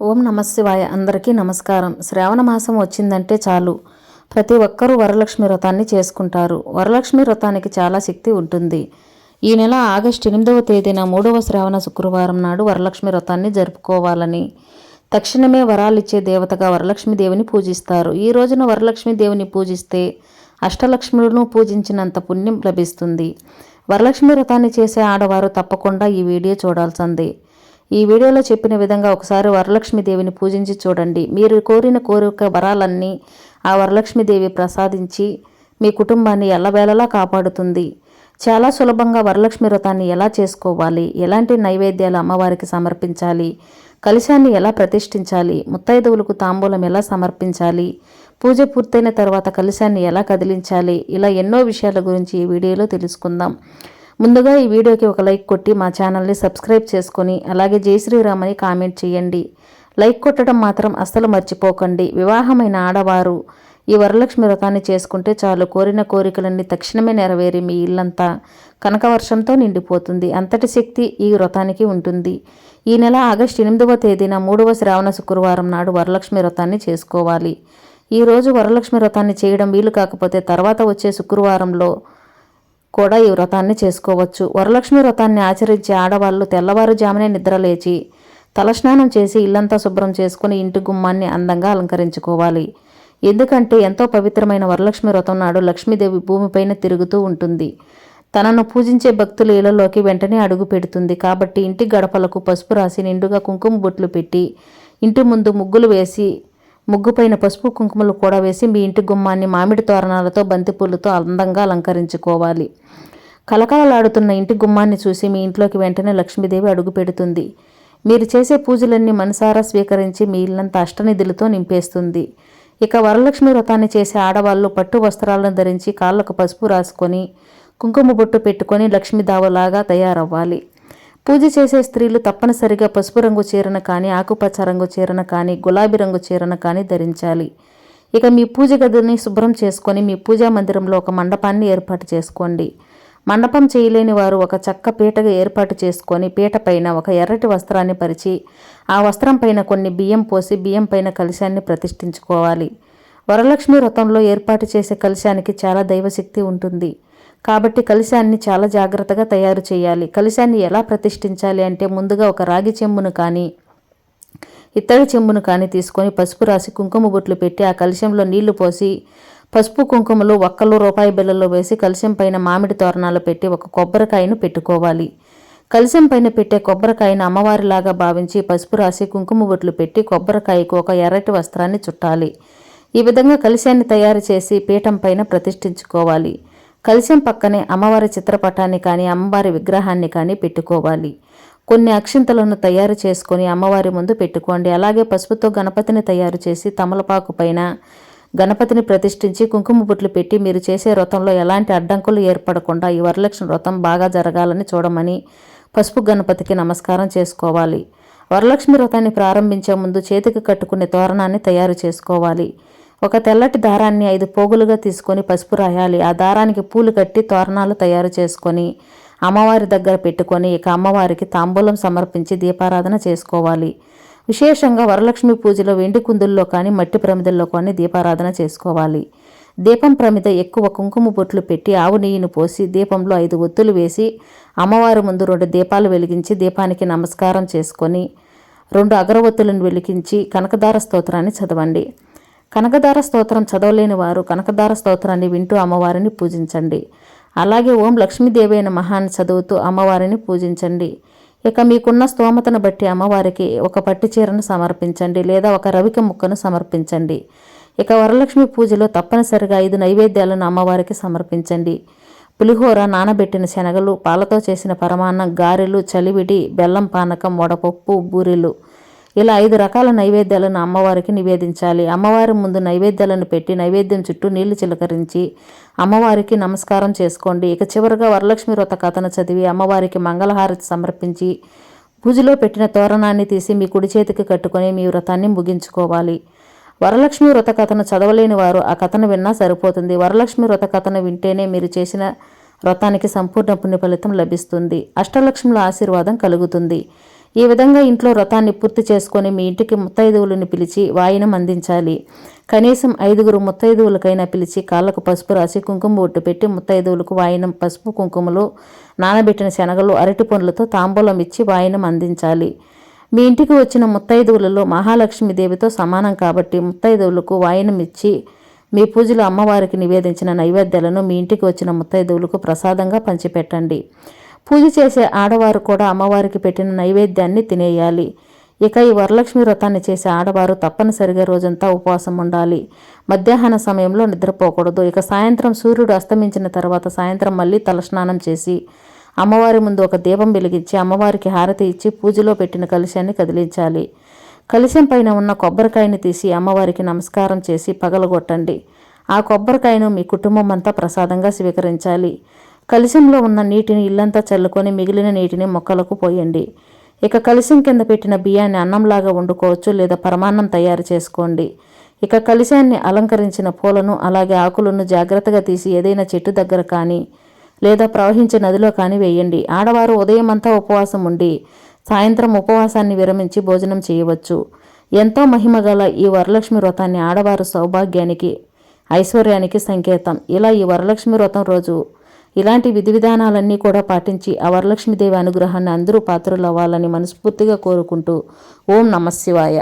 ఓం నమశివాయ. అందరికీ నమస్కారం. శ్రావణ మాసం వచ్చిందంటే చాలు. ప్రతి ఒక్కరూ వరలక్ష్మి వ్రతాన్ని చేసుకుంటారు. వరలక్ష్మి వ్రతానికి చాలా శక్తి ఉంటుంది. ఈ నెల ఆగస్టు ఎనిమిదవ తేదీన మూడవ శ్రావణ శుక్రవారం నాడు వరలక్ష్మి వ్రతాన్ని జరుపుకోవాలని. తక్షణమే వరాలిచ్చే దేవతగా వరలక్ష్మి దేవిని పూజిస్తారు. ఈ రోజున వరలక్ష్మి దేవిని పూజిస్తే అష్టలక్ష్ములను పూజించినంత పుణ్యం లభిస్తుంది. వరలక్ష్మి వ్రతాన్ని చేసే ఆడవారు తప్పకుండా ఈ వీడియో చూడాల్సిందే. ఈ వీడియోలో చెప్పిన విధంగా ఒకసారి వరలక్ష్మీదేవిని పూజించి చూడండి. మీరు కోరిన కోరిక వరాలన్నీ ఆ వరలక్ష్మీదేవి ప్రసాదించి మీ కుటుంబాన్ని ఎల్లవేళలా కాపాడుతుంది. చాలా సులభంగా వరలక్ష్మి వ్రతాన్ని ఎలా చేసుకోవాలి? ఎలాంటి నైవేద్యాలు అమ్మవారికి సమర్పించాలి? కలశాన్ని ఎలా ప్రతిష్ఠించాలి? ముత్తైదువులకు తాంబూలం ఎలా సమర్పించాలి? పూజ పూర్తయిన తర్వాత కలశాన్ని ఎలా కదిలించాలి? ఇలా ఎన్నో విషయాల గురించి ఈ వీడియోలో తెలుసుకుందాం. ముందుగా ఈ వీడియోకి ఒక లైక్ కొట్టి మా ఛానల్ని సబ్స్క్రైబ్ చేసుకొని అలాగే జై శ్రీరామ్ అని కామెంట్ చేయండి. లైక్ కొట్టడం మాత్రం అస్సలు మర్చిపోకండి. వివాహమైన ఆడవారు ఈ వరలక్ష్మి వ్రతాన్ని చేసుకుంటే చాలు కోరిన కోరికలన్నీ తక్షణమే నెరవేరి మీ ఇల్లంతా కనకవర్షంతో నిండిపోతుంది. అంతటి శక్తి ఈ వ్రతానికి ఉంటుంది. ఈ నెల ఆగస్టు ఎనిమిదవ తేదీన మూడవ శ్రావణ శుక్రవారం నాడు వరలక్ష్మి వ్రతాన్ని చేసుకోవాలి. ఈ రోజు వరలక్ష్మి వ్రతాన్ని చేయడం వీలు కాకపోతే తర్వాత వచ్చే శుక్రవారంలో కూడా ఈ వ్రతాన్ని చేసుకోవచ్చు. వరలక్ష్మి వ్రతాన్ని ఆచరించే ఆడవాళ్ళు తెల్లవారుజామునే నిద్రలేచి తలస్నానం చేసి ఇల్లంతా శుభ్రం చేసుకుని ఇంటి గుమ్మాన్ని అందంగా అలంకరించుకోవాలి. ఎందుకంటే ఎంతో పవిత్రమైన వరలక్ష్మి వ్రతం నాడు లక్ష్మీదేవి భూమిపైన తిరుగుతూ ఉంటుంది. తనను పూజించే భక్తుల ఇళ్ళలోకి వెంటనే అడుగు పెడుతుంది. కాబట్టి ఇంటి గడపలకు పసుపు రాసి నిండుగా కుంకుమ బొట్లు పెట్టి ఇంటి ముందు ముగ్గులు వేసి ముగ్గుపైన పసుపు కుంకుమలు కూడా వేసి మీ ఇంటి గుమ్మాన్ని మామిడి తోరణాలతో బంతిపూలతో అందంగా అలంకరించుకోవాలి. కలకలలాడుతున్న ఇంటి గుమ్మాన్ని చూసి మీ ఇంట్లోకి వెంటనే లక్ష్మీదేవి అడుగు పెడుతుంది. మీరు చేసే పూజలన్నీ మనసారా స్వీకరించి మీ ఇల్లంతా అష్టనిధులతో నింపేస్తుంది. ఇక వరలక్ష్మి వ్రతాన్ని చేసే ఆడవాళ్ళు పట్టు వస్త్రాలను ధరించి కాళ్ళకు పసుపు రాసుకొని కుంకుమ బొట్టు పెట్టుకొని లక్ష్మీదావలాగా తయారవ్వాలి. పూజ చేసే స్త్రీలు తప్పనిసరిగా పసుపు రంగు చీరను కానీ ఆకుపచ్చ రంగు చీరను కానీ గులాబీ రంగు చీరను కానీ ధరించాలి. ఇక మీ పూజ గదిని శుభ్రం చేసుకొని మీ పూజా మందిరంలో ఒక మండపాన్ని ఏర్పాటు చేసుకోండి. మండపం చేయలేని వారు ఒక చక్క పీటగా ఏర్పాటు చేసుకొని పీట పైన ఒక ఎర్రటి వస్త్రాన్ని పరిచి ఆ వస్త్రం పైన కొన్ని బియ్యం పోసి బియ్యం పైన కలశాన్ని ప్రతిష్ఠించుకోవాలి. వరలక్ష్మి వ్రతంలో ఏర్పాటు చేసే కలశానికి చాలా దైవశక్తి ఉంటుంది. కాబట్టి కలశాన్ని చాలా జాగ్రత్తగా తయారు చేయాలి. కలశాన్ని ఎలా ప్రతిష్ఠించాలి అంటే ముందుగా ఒక రాగి చెంబును కానీ ఇత్తడి చెంబును కానీ తీసుకొని పసుపు రాసి కుంకుమ బొట్లు పెట్టి ఆ కలశంలో నీళ్ళు పోసి పసుపు కుంకుమలు ఒక్కలు రూపాయి బిళ్ళలో వేసి కలశం పైన మామిడి తోరణాలు పెట్టి ఒక కొబ్బరికాయను పెట్టుకోవాలి. కలశం పైన పెట్టే కొబ్బరికాయను అమ్మవారిలాగా భావించి పసుపు రాసి కుంకుమ బొట్లు పెట్టి కొబ్బరికాయకు ఒక ఎర్రటి వస్త్రాన్ని చుట్టాలి. ఈ విధంగా కలశాన్ని తయారు చేసి పీఠం పైన ప్రతిష్ఠించుకోవాలి. కలశం పక్కనే అమ్మవారి చిత్రపటాన్ని కానీ అమ్మవారి విగ్రహాన్ని కానీ పెట్టుకోవాలి. కొన్ని అక్షింతలను తయారు చేసుకొని అమ్మవారి ముందు పెట్టుకోండి. అలాగే పసుపుతో గణపతిని తయారు చేసి తమలపాకు పైన గణపతిని ప్రతిష్ఠించి కుంకుమ బుట్లు పెట్టి మీరు చేసే వ్రతంలో ఎలాంటి అడ్డంకులు ఏర్పడకుండా ఈ వరలక్ష్మి వ్రతం బాగా జరగాలని చూడమని పసుపు గణపతికి నమస్కారం చేసుకోవాలి. వరలక్ష్మి వ్రతాన్ని ప్రారంభించే ముందు చేతికి కట్టుకునే తోరణాన్ని తయారు చేసుకోవాలి. ఒక తెల్లటి దారాన్ని ఐదు పోగులుగా తీసుకొని పసుపు రాయాలి. ఆ దారానికి పూలు కట్టి తోరణాలు తయారు చేసుకొని అమ్మవారి దగ్గర పెట్టుకొని ఇక అమ్మవారికి తాంబూలం సమర్పించి దీపారాధన చేసుకోవాలి. విశేషంగా వరలక్ష్మి పూజలో వెండి కుందుల్లో కానీ మట్టి ప్రమిదల్లో కానీ దీపారాధన చేసుకోవాలి. దీపం ప్రమిద ఎక్కువ కుంకుమ బొట్లు పెట్టి ఆవు నెయ్యిని పోసి దీపంలో ఐదు ఒత్తులు వేసి అమ్మవారి ముందు రెండు దీపాలు వెలిగించి దీపానికి నమస్కారం చేసుకొని రెండు అగరవత్తులను వెలిగించి కనకదార స్తోత్రాన్ని చదవండి. కనకదార స్తోత్రం చదవలేని వారు కనకదార స్తోత్రాన్ని వింటూ అమ్మవారిని పూజించండి. అలాగే ఓం లక్ష్మీదేవైన మహాన్ని చదువుతూ అమ్మవారిని పూజించండి. ఇక మీకున్న స్తోమతను బట్టి అమ్మవారికి ఒక పట్టు చీరను సమర్పించండి లేదా ఒక రవిక ముక్కను సమర్పించండి. ఇక వరలక్ష్మి పూజలో తప్పనిసరిగా ఐదు నైవేద్యాలను అమ్మవారికి సమర్పించండి. పులిహోర నానబెట్టిన శనగలు పాలతో చేసిన పరమాన్నం గారెలు చలివిడి బెల్లం పానకం వడపప్పు బూరెలు ఇలా ఐదు రకాల నైవేద్యాలను అమ్మవారికి నివేదించాలి. అమ్మవారి ముందు నైవేద్యాలను పెట్టి నైవేద్యం చుట్టూ నీళ్ళు చిలకరించి అమ్మవారికి నమస్కారం చేసుకోండి. ఇక చివరిగా వరలక్ష్మి వ్రత కథను చదివి అమ్మవారికి మంగళహారతి సమర్పించి పూజలో పెట్టిన తోరణాన్ని తీసి మీ కుడి చేతికి కట్టుకొని మీ వ్రతాన్ని ముగించుకోవాలి. వరలక్ష్మి వ్రత కథను చదవలేని వారు ఆ కథను విన్నా సరిపోతుంది. వరలక్ష్మి వ్రత కథను వింటేనే మీరు చేసిన వ్రతానికి సంపూర్ణ పుణ్య ఫలితం లభిస్తుంది. అష్టలక్ష్ముల ఆశీర్వాదం కలుగుతుంది. ఈ విధంగా ఇంట్లో వ్రతాన్ని పూర్తి చేసుకొని మీ ఇంటికి ముత్తైదువులను పిలిచి వాయినం అందించాలి. కనీసం ఐదుగురు ముత్తైదువులకైనా పిలిచి కాళ్ళకు పసుపు రాసి కుంకుమ బొట్టు పెట్టి ముత్తైదువులకు వాయినం పసుపు కుంకుమలు నానబెట్టిన శనగలు అరటి పండ్లతో తాంబూలం ఇచ్చి వాయినం అందించాలి. మీ ఇంటికి వచ్చిన ముత్తైదువులలో మహాలక్ష్మీదేవితో సమానం కాబట్టి ముత్తైదువులకు వాయినం ఇచ్చి మీ పూజలో అమ్మవారికి నివేదించిన నైవేద్యాలను మీ ఇంటికి వచ్చిన ముత్తైదువులకు ప్రసాదంగా పంచిపెట్టండి. పూజ చేసే ఆడవారు కూడా అమ్మవారికి పెట్టిన నైవేద్యాన్ని తినేయాలి. ఇక ఈ వరలక్ష్మి వ్రతాన్ని చేసే ఆడవారు తప్పనిసరిగా రోజంతా ఉపవాసం ఉండాలి. మధ్యాహ్న సమయంలో నిద్రపోకూడదు. ఇక సాయంత్రం సూర్యుడు అస్తమించిన తర్వాత సాయంత్రం మళ్ళీ తలస్నానం చేసి అమ్మవారి ముందు ఒక దీపం వెలిగించి అమ్మవారికి హారతి ఇచ్చి పూజలో పెట్టిన కలశాన్ని కదిలించాలి. కలశం పైన ఉన్న కొబ్బరికాయని తీసి అమ్మవారికి నమస్కారం చేసి పగలగొట్టండి. ఆ కొబ్బరికాయను మీ కుటుంబం అంతా ప్రసాదంగా స్వీకరించాలి. కలిశంలో ఉన్న నీటిని ఇల్లంతా చల్లుకొని మిగిలిన నీటిని మొక్కలకు పోయండి. ఇక కలిశం కింద పెట్టిన బియ్యాన్ని అన్నంలాగా వండుకోవచ్చు లేదా పరమాన్నం తయారు చేసుకోండి. ఇక కలిశాన్ని అలంకరించిన పూలను అలాగే ఆకులను జాగ్రత్తగా తీసి ఏదైనా చెట్టు దగ్గర కానీ లేదా ప్రవహించే నదిలో కానీ వేయండి. ఆడవారు ఉదయం అంతా ఉపవాసం ఉండి సాయంత్రం ఉపవాసాన్ని విరమించి భోజనం చేయవచ్చు. ఎంతో మహిమగల ఈ వరలక్ష్మి వ్రతాన్ని ఆడవారు సౌభాగ్యానికి ఐశ్వర్యానికి సంకేతం. ఇలా ఈ వరలక్ష్మి వ్రతం రోజు ఇలాంటి విధి విధానాలన్నీ కూడా పాటించి ఆ వరలక్ష్మీదేవి అనుగ్రహాన్ని అందరూ పాత్రలు అవ్వాలని మనస్ఫూర్తిగా కోరుకుంటూ ఓం నమశివాయ.